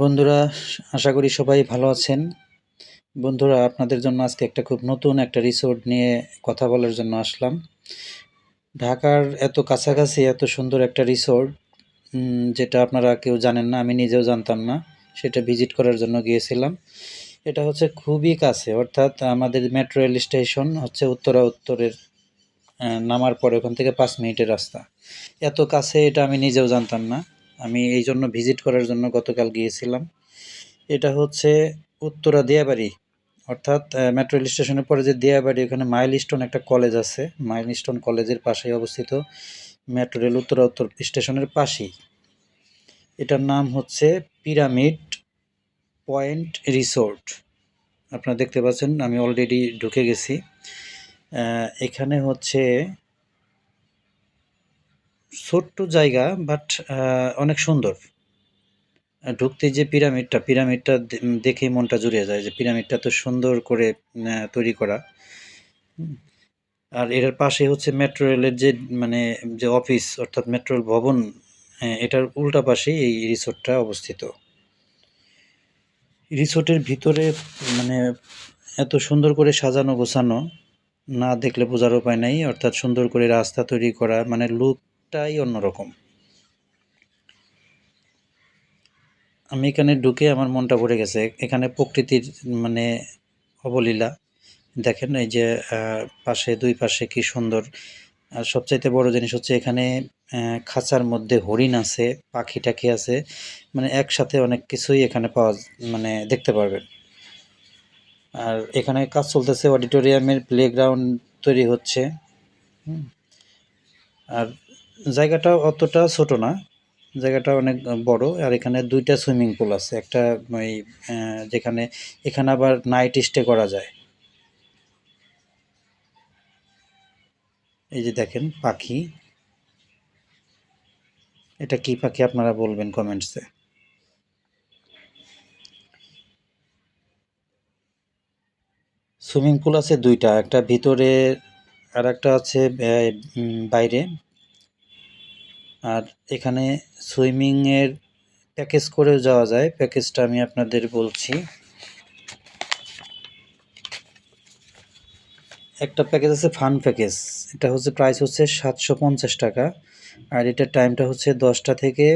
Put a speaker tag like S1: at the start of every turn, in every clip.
S1: বন্ধুরা, আশা করি সবাই ভালো আছেন। বন্ধুরা, আপনাদের জন্য আজকে একটা খুব নতুন একটা রিসোর্ট নিয়ে কথা বলার জন্য আসলাম। ঢাকার এত কাছাকাছি, এত সুন্দর একটা রিসোর্ট যেটা আপনারা কেউ জানেন না, আমি নিজেও জানতাম না, সেটা ভিজিট করার জন্য গিয়েছিলাম। এটা হচ্ছে খুবই কাছে, অর্থাৎ আমাদের মেট্রো রেল স্টেশন হচ্ছে উত্তরা উত্তরের নামার পরে ওখান থেকে পাঁচ মিনিটের রাস্তা। এত কাছে এটা আমি নিজেও জানতাম না। আমি এই জন্য ভিজিট করার জন্য গতকাল গিয়েছিলাম। এটা হচ্ছে উত্তরা দিয়াবাড়ি, অর্থাৎ মেট্রো রেল স্টেশনের পরে যে দিয়াবাড়ি, ওখানে মাইলস্টোন একটা কলেজ আছে। মাইলস্টোন কলেজের পাশেই অবস্থিত মেট্রো রেল উত্তরা উত্তর স্টেশনের পাশেই। এটার নাম হচ্ছে পিরামিড পয়েন্ট রিসোর্ট। আপনারা দেখতে পাচ্ছেন, আমি অলরেডি ঢুকে গেছি। এখানে হচ্ছে ছোট্ট জায়গা বাট অনেক সুন্দর। ঢুকতে যে পিরামিডটা পিরামিডটা দেখেই মনটা জুড়িয়ে যায় যে পিরামিডটা তো সুন্দর করে তৈরি করা। আর এর পাশে হচ্ছে মেট্রো রেলের যে মানে যে অফিস অর্থাৎ মেট্রো রেল ভবন এটার উল্টা পাশেই এই রিসোর্টটা অবস্থিত। রিসোর্টের ভিতরে মানে এত সুন্দর করে সাজানো গোছানো, না দেখলে বোঝার উপায় নাই, অর্থাৎ সুন্দর করে রাস্তা তৈরি করা মানে লুকটাই অন্যরকম। আমি এখানে ঢুকে আমার মনটা ভরে গেছে। এখানে প্রকৃতির মানে অবলীলা। দেখেন এই যে পাশে, দুই পাশে কি সুন্দর। আর সবচাইতে বড় জিনিস হচ্ছে এখানে খাঁচার মধ্যে হরিণ আছে, পাখি টাখি আছে। মানে একসাথে অনেক কিছুই এখানে পাওয়া মানে দেখতে পারবেন। আর এখানে কাজ চলতেছে, অডিটোরিয়ামের প্লেগ্রাউন্ড তৈরি হচ্ছে। আর জায়গাটা অতটা ছোট না। জায়গাটা অনেক বড় আর এখানে দুইটা সুইমিং পুল আছে। একটা ওই যেখানে এখানে আবার নাইট স্টে করা যায়। এই যে দেখেন পাখি। এটা কি পাখি আপনারা বলবেন কমেন্টসে? সুইমিং পুল আছে দুইটা, একটা ভিতরে আর একটা আছে বাইরে। আর এখানে সুইমিংয়ের প্যাকেজ করেও যাওয়া যায়। প্যাকেজটা আমি আপনাদের বলছি। একটা প্যাকেজ আছে ফান প্যাকেজ। এটা হচ্ছে প্রাইস হচ্ছে সাতশো পঞ্চাশ টাকা। আর এটার টাইমটা হচ্ছে দশটা থেকে,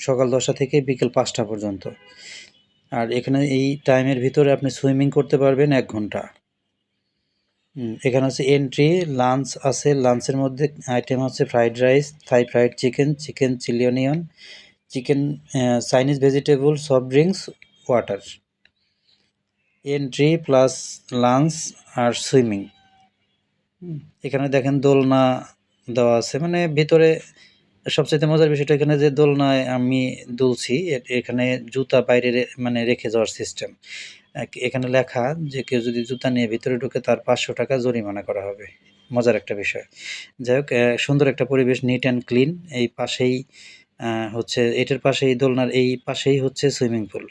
S1: সকাল দশটা থেকে বিকেল পাঁচটা পর্যন্ত। আর এখানে এই টাইমের ভিতরে আপনি সুইমিং করতে পারবেন এক ঘণ্টা। এখানে হচ্ছে এন্ট্রি লাঞ্চ আছে লাঞ্চের মধ্যে আইটেম হচ্ছে fried rice Thai fried chicken chicken chilli onion chicken Chinese vegetable soft drinks water entry plus lunch আর সুইমিং এখানে দেখেন দোলনা দেওয়া আছে মানে ভিতরে সবচেয়ে মজার বিষয়টা এখানে যে দোলনায় আমি দুলছি এখানে জুতা বাইরে মানে রেখে যাওয়ার সিস্টেম এখানে লেখা যে কেউ যদি জুতা নিয়ে ভিতরে ঢুকে তার পাঁচশো টাকা জরিমানা করা হবে। মজার একটা বিষয়। যাই হোক সুন্দর একটা পরিবেশ নিট অ্যান্ড ক্লিন এই পাশেই হচ্ছে, এটার পাশেই, দোলনার এই পাশেই হচ্ছে সুইমিং পুল।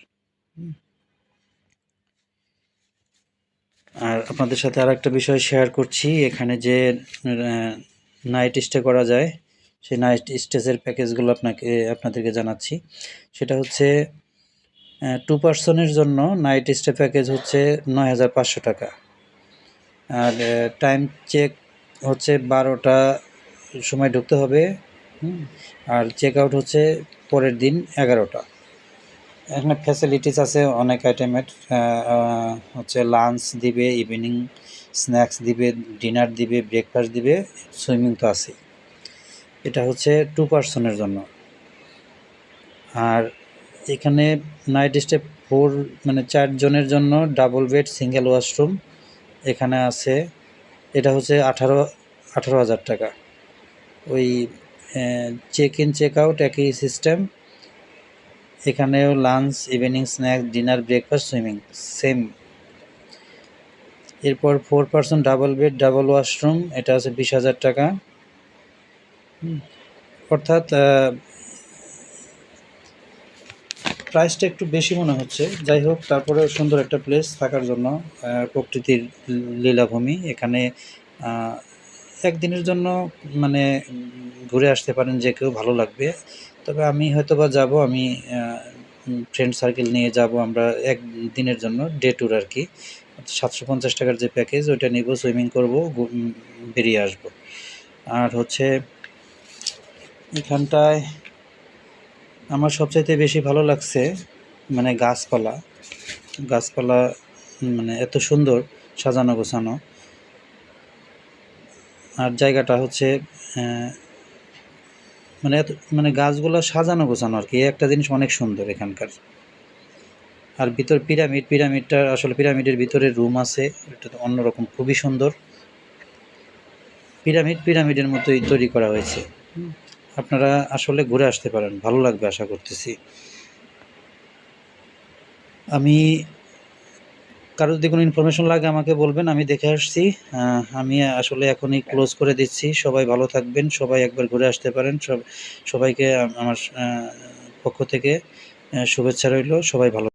S1: আর আপনাদের সাথে আর একটা বিষয় শেয়ার করছি। এখানে যে নাইট স্টে করা যায়, সেই নাইট স্টেজের প্যাকেজগুলো আপনাকে, আপনাদেরকে জানাচ্ছি। সেটা হচ্ছে টু পার্সনের জন্য নাইট স্টে প্যাকেজ হচ্ছে নয় হাজার পাঁচশো টাকা। আর টাইম চেক হচ্ছে বারোটা সময় ঢুকতে হবে আর চেক আউট হচ্ছে পরের দিন এগারোটা। এখানে ফ্যাসিলিটিস আছে অনেক আইটেমের হচ্ছে লাঞ্চ দিবে ইভিনিং স্ন্যাক্স দিবে ডিনার দিবে ব্রেকফাস্ট দিবে সুইমিং তো আছেই। এটা হচ্ছে টু পার্সনের জন্য। আর এখানে নাইট স্টে ফোর মানে চারজনের জন্য ডাবল বেড সিঙ্গেল ওয়াশরুম এখানে আছে। এটা হচ্ছে আঠারো আঠারো হাজার টাকা। ওই চেক ইন চেক আউট একই সিস্টেম এখানেও lunch evening snacks dinner breakfast swimming same এরপর four person double bed double washroom এটা আছে বিশ হাজার টাকা। অর্থাৎ প্রাইসটা একটু বেশি মনে হচ্ছে। যাই হোক, তারপরে সুন্দর একটা প্লেস থাকার জন্য প্রকৃতির লীলাভূমি। এখানে একদিনের জন্য মানে ঘুরে আসতে পারেন যে কেউ, ভালো লাগবে। তবে আমি হয়তো বা যাব, আমি ফ্রেন্ড সার্কেল নিয়ে যাব আমরা এক দিনের জন্য ডে ট্যুর আর কি সাতশো পঞ্চাশ টাকার যে প্যাকেজ ওইটা নিব সুইমিং করব বেরিয়ে আসব। আর হচ্ছে, এখানটায় আমার সবচাইতে বেশি ভালো লাগছে মানে গাছপালা। গাছপালা মানে এত সুন্দর সাজানো গোছানো। আর জায়গাটা হচ্ছে মানে এত মানে গাছগুলো সাজানো গোছানো আর কি। একটা জিনিস অনেক সুন্দর এখানকার। আর ভিতর পিরামিড, পিরামিডটা আসলে পিরামিডের ভিতরে রুম আছে, এটা তো অন্যরকম, খুবই সুন্দর। পিরামিড, পিরামিডের মতোই তৈরি করা হয়েছে। আপনারা আসলে ঘুরে আসতে পারেন, ভালো লাগবে আশা করতেছি। আমি কারও যদি কোনো ইনফরমেশন লাগে আমাকে বলবেন, আমি দেখে আসছি। আমি আসলে এখনই ক্লোজ করে দিচ্ছি। সবাই ভালো থাকবেন, সবাই একবার ঘুরে আসতে পারেন। সব, সবাইকে আমার পক্ষ থেকে শুভেচ্ছা রইল। সবাই ভালো